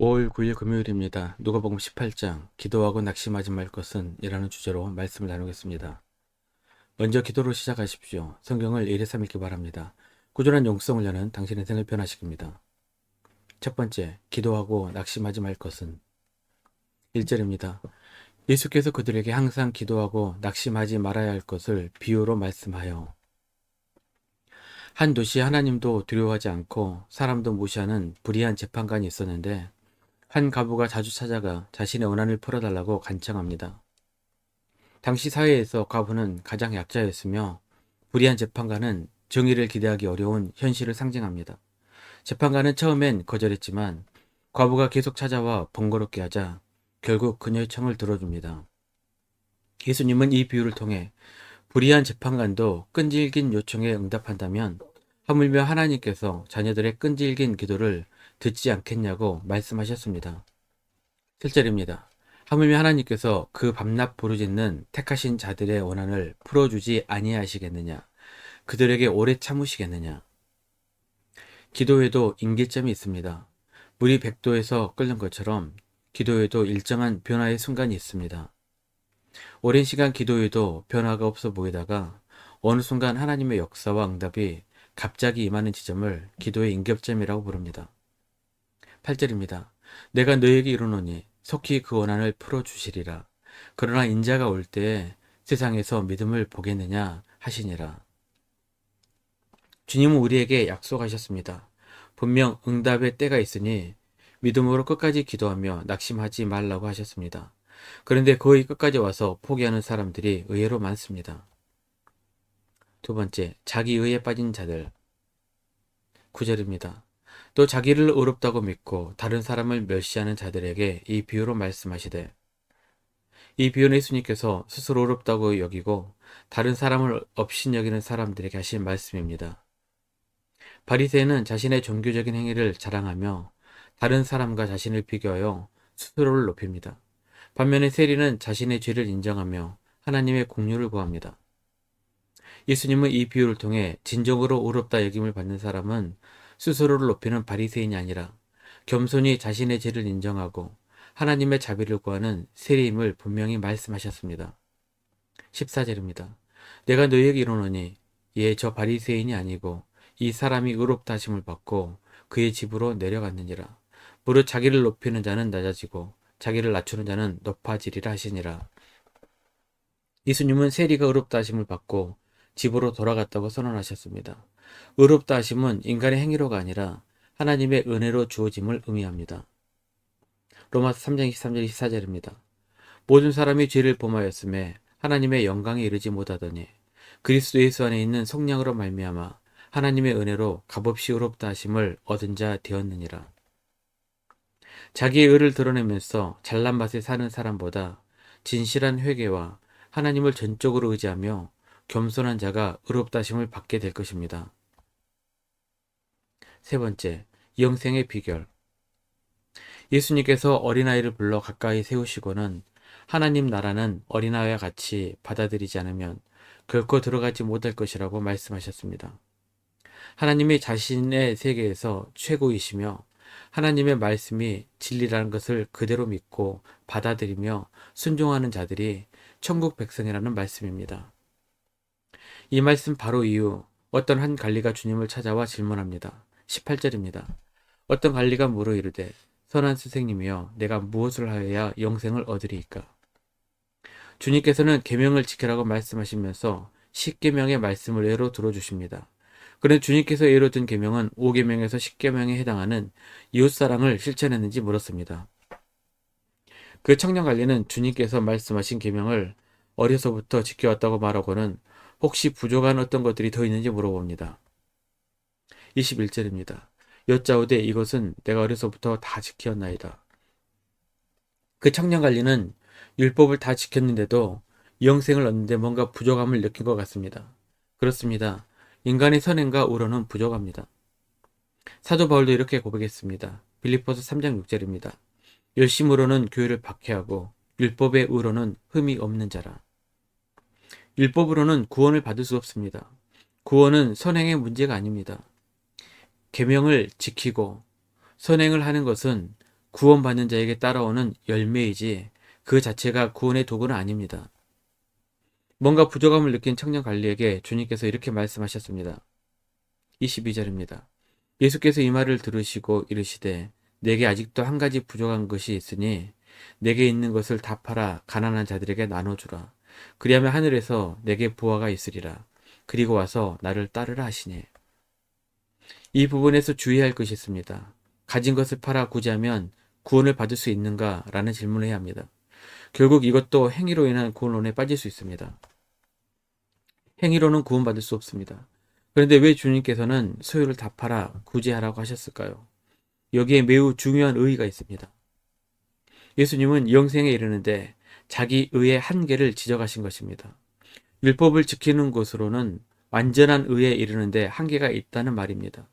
5월 9일 금요일입니다. 누가복음 18장 기도하고 낙심하지 말 것은 이라는 주제로 말씀을 나누겠습니다. 먼저 기도로 시작하십시오. 성경을 1회3 읽기 바랍니다. 꾸준한 용성을 여는 당신의 생을 변화시킵니다. 첫 번째, 기도하고 낙심하지 말 것은 1절입니다. 예수께서 그들에게 항상 기도하고 낙심하지 말아야 할 것을 비유로 말씀하여 한 도시에 하나님도 두려워하지 않고 사람도 무시하는 불의한 재판관이 있었는데 한 가부가 자주 찾아가 자신의 원한을 풀어달라고 간청합니다. 당시 사회에서 가부는 가장 약자였으며 불의한 재판관은 정의를 기대하기 어려운 현실을 상징합니다. 재판관은 처음엔 거절했지만 과부가 계속 찾아와 번거롭게 하자 결국 그녀의 청을 들어줍니다. 예수님은 이 비유를 통해 불의한 재판관도 끈질긴 요청에 응답한다면 하물며 하나님께서 자녀들의 끈질긴 기도를 듣지 않겠냐고 말씀하셨습니다. 7절입니다. 하물며 하나님께서 그 밤낮 부르짖는 택하신 자들의 원한을 풀어주지 아니하시겠느냐? 그들에게 오래 참으시겠느냐? 기도에도 임계점이 있습니다. 물이 100도에서 끓는 것처럼 기도에도 일정한 변화의 순간이 있습니다. 오랜 시간 기도에도 변화가 없어 보이다가 어느 순간 하나님의 역사와 응답이 갑자기 임하는 지점을 기도의 임ገብ점이라고 부릅니다. 8절입니다. 내가 너에게 이르노니 속히 그 원한을 풀어주시리라. 그러나 인자가 올 때에 세상에서 믿음을 보겠느냐 하시니라. 주님은 우리에게 약속하셨습니다. 분명 응답의 때가 있으니 믿음으로 끝까지 기도하며 낙심하지 말라고 하셨습니다. 그런데 거의 끝까지 와서 포기하는 사람들이 의외로 많습니다. 두 번째, 자기 의에 빠진 자들. 9절입니다. 또 자기를 어렵다고 믿고 다른 사람을 멸시하는 자들에게 이 비유로 말씀하시되 이 비유는 예수님께서 스스로 어렵다고 여기고 다른 사람을 업신여기는 사람들에게 하신 말씀입니다. 바리새인은 자신의 종교적인 행위를 자랑하며 다른 사람과 자신을 비교하여 스스로를 높입니다. 반면에 세리는 자신의 죄를 인정하며 하나님의 공유를 구합니다. 예수님은 이 비유를 통해 진정으로 어렵다 여김을 받는 사람은 스스로를 높이는 바리새인이 아니라 겸손히 자신의 죄를 인정하고 하나님의 자비를 구하는 세리임을 분명히 말씀하셨습니다. 14절입니다. 내가 너희에게 이르노니 예 저 바리새인이 아니고 이 사람이 의롭다 하심을 받고 그의 집으로 내려갔느니라. 무릇 자기를 높이는 자는 낮아지고 자기를 낮추는 자는 높아지리라 하시니라. 예수님은 세리가 의롭다 하심을 받고 집으로 돌아갔다고 선언하셨습니다. 의롭다 하심은 인간의 행위로가 아니라 하나님의 은혜로 주어짐을 의미합니다. 로마서 3장 23절 24절입니다. 모든 사람이 죄를 범하였음에 하나님의 영광에 이르지 못하더니 그리스도 예수 안에 있는 성령으로 말미암아 하나님의 은혜로 값없이 의롭다 하심을 얻은 자 되었느니라. 자기의 의를 드러내면서 잘난 맛에 사는 사람보다 진실한 회개와 하나님을 전적으로 의지하며 겸손한 자가 의롭다 하심을 받게 될 것입니다. 세 번째, 영생의 비결. 예수님께서 어린아이를 불러 가까이 세우시고는 하나님 나라는 어린아이와 같이 받아들이지 않으면 결코 들어가지 못할 것이라고 말씀하셨습니다. 하나님이 자신의 세계에서 최고이시며 하나님의 말씀이 진리라는 것을 그대로 믿고 받아들이며 순종하는 자들이 천국 백성이라는 말씀입니다. 이 말씀 바로 이후 어떤 한 관리가 주님을 찾아와 질문합니다. 18절입니다. 어떤 관리가 물어 이르되 선한 스승님이여 내가 무엇을 하여야 영생을 얻으리이까? 주님께서는 계명을 지키라고 말씀하시면서 10계명의 말씀을 예로 들어주십니다. 그런데 주님께서 예로 든 계명은 5계명에서 10계명에 해당하는 이웃사랑을 실천했는지 물었습니다. 그 청년 관리는 주님께서 말씀하신 계명을 어려서부터 지켜왔다고 말하고는 혹시 부족한 어떤 것들이 더 있는지 물어봅니다. 21절입니다. 여짜오되 이것은 내가 어려서부터 다 지켰나이다. 그 청년 관리는 율법을 다 지켰는데도 영생을 얻는데 뭔가 부족함을 느낀 것 같습니다. 그렇습니다. 인간의 선행과 우러는 부족합니다. 사도 바울도 이렇게 고백했습니다. 빌리포스 3장 6절입니다. 열심으로는 교회를 박해하고 율법의 의로는 흠이 없는 자라. 율법으로는 구원을 받을 수 없습니다. 구원은 선행의 문제가 아닙니다. 계명을 지키고 선행을 하는 것은 구원받는 자에게 따라오는 열매이지 그 자체가 구원의 도구는 아닙니다. 뭔가 부족함을 느낀 청년 관리에게 주님께서 이렇게 말씀하셨습니다. 22절입니다. 예수께서 이 말을 들으시고 이르시되 내게 아직도 한 가지 부족한 것이 있으니 내게 있는 것을 다 팔아 가난한 자들에게 나눠주라. 그리하면 하늘에서 내게 부하가 있으리라. 그리고 와서 나를 따르라 하시니. 이 부분에서 주의할 것이 있습니다. 가진 것을 팔아 구제하면 구원을 받을 수 있는가? 라는 질문을 해야 합니다. 결국 이것도 행위로 인한 구원론에 빠질 수 있습니다. 행위로는 구원받을 수 없습니다. 그런데 왜 주님께서는 소유를 다 팔아 구제하라고 하셨을까요? 여기에 매우 중요한 의의가 있습니다. 예수님은 영생에 이르는데 자기 의의 한계를 지적하신 것입니다. 율법을 지키는 것으로는 완전한 의에 이르는데 한계가 있다는 말입니다.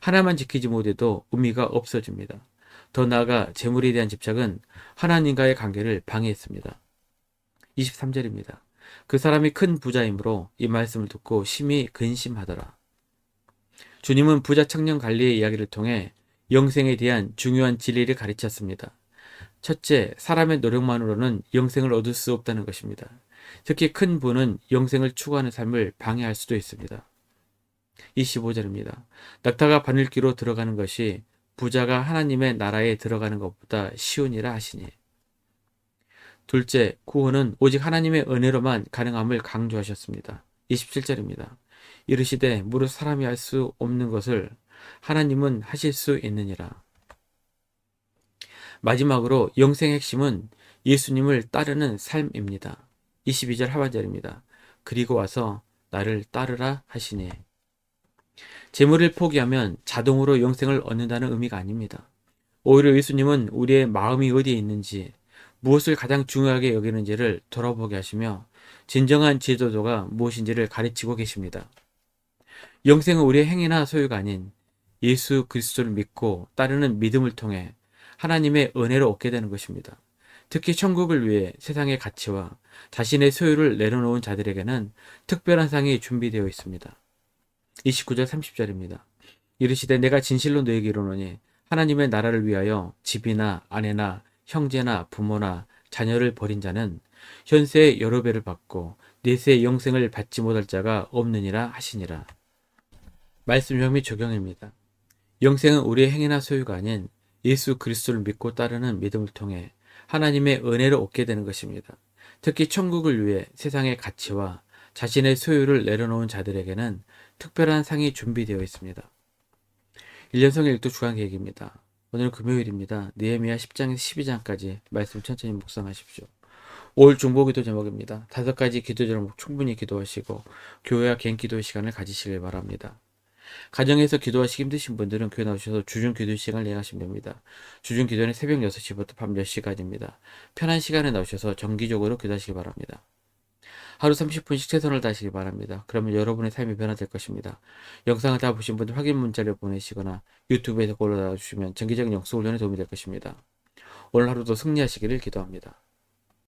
하나만 지키지 못해도 의미가 없어집니다. 더 나아가 재물에 대한 집착은 하나님과의 관계를 방해했습니다. 23절입니다. 그 사람이 큰 부자이므로 이 말씀을 듣고 심히 근심하더라. 주님은 부자 청년 관리의 이야기를 통해 영생에 대한 중요한 진리를 가르쳤습니다. 첫째, 사람의 노력만으로는 영생을 얻을 수 없다는 것입니다. 특히 큰 부는 영생을 추구하는 삶을 방해할 수도 있습니다. 25절입니다. 낙타가 바늘기로 들어가는 것이 부자가 하나님의 나라에 들어가는 것보다 쉬운이라 하시니. 둘째, 구원은 오직 하나님의 은혜로만 가능함을 강조하셨습니다. 27절입니다. 이르시되 무릇 사람이 할 수 없는 것을 하나님은 하실 수 있느니라. 마지막으로 영생의 핵심은 예수님을 따르는 삶입니다. 22절 하반절입니다. 그리고 와서 나를 따르라 하시니. 재물을 포기하면 자동으로 영생을 얻는다는 의미가 아닙니다. 오히려 예수님은 우리의 마음이 어디에 있는지, 무엇을 가장 중요하게 여기는지를 돌아보게 하시며 진정한 지도도가 무엇인지를 가르치고 계십니다. 영생은 우리의 행위나 소유가 아닌 예수 그리스도를 믿고 따르는 믿음을 통해 하나님의 은혜를 얻게 되는 것입니다. 특히 천국을 위해 세상의 가치와 자신의 소유를 내려놓은 자들에게는 특별한 상이 준비되어 있습니다. 29절 30절입니다. 이르시되 내가 진실로 너에게 이르노니 하나님의 나라를 위하여 집이나 아내나 형제나 부모나 자녀를 버린 자는 현세의 여러 배를 받고 내세의 영생을 받지 못할 자가 없느니라 하시니라. 말씀형 및 적용입니다. 영생은 우리의 행위나 소유가 아닌 예수 그리스도를 믿고 따르는 믿음을 통해 하나님의 은혜를 얻게 되는 것입니다. 특히 천국을 위해 세상의 가치와 자신의 소유를 내려놓은 자들에게는 특별한 상이 준비되어 있습니다. 1년성 일도 주간 계획입니다. 오늘 금요일입니다. 니에미야 10장에서 12장까지 말씀 천천히 묵상하십시오. 올 중보기도 제목입니다. 다섯 가지 기도 제목 충분히 기도하시고 교회와 개인 기도의 시간을 가지시길 바랍니다. 가정에서 기도하시기 힘드신 분들은 교회 나오셔서 주중 기도 시간을 이행하시면 됩니다. 주중 기도는 새벽 6시부터 밤 10시까지입니다. 편한 시간에 나오셔서 정기적으로 기도하시기 바랍니다. 하루 30분씩 최선을 다하시기 바랍니다. 그러면 여러분의 삶이 변화될 것입니다. 영상을 다 보신 분들 확인 문자를 보내시거나 유튜브에서 올라주시면 정기적인 영수 훈련에 도움이 될 것입니다. 오늘 하루도 승리하시기를 기도합니다.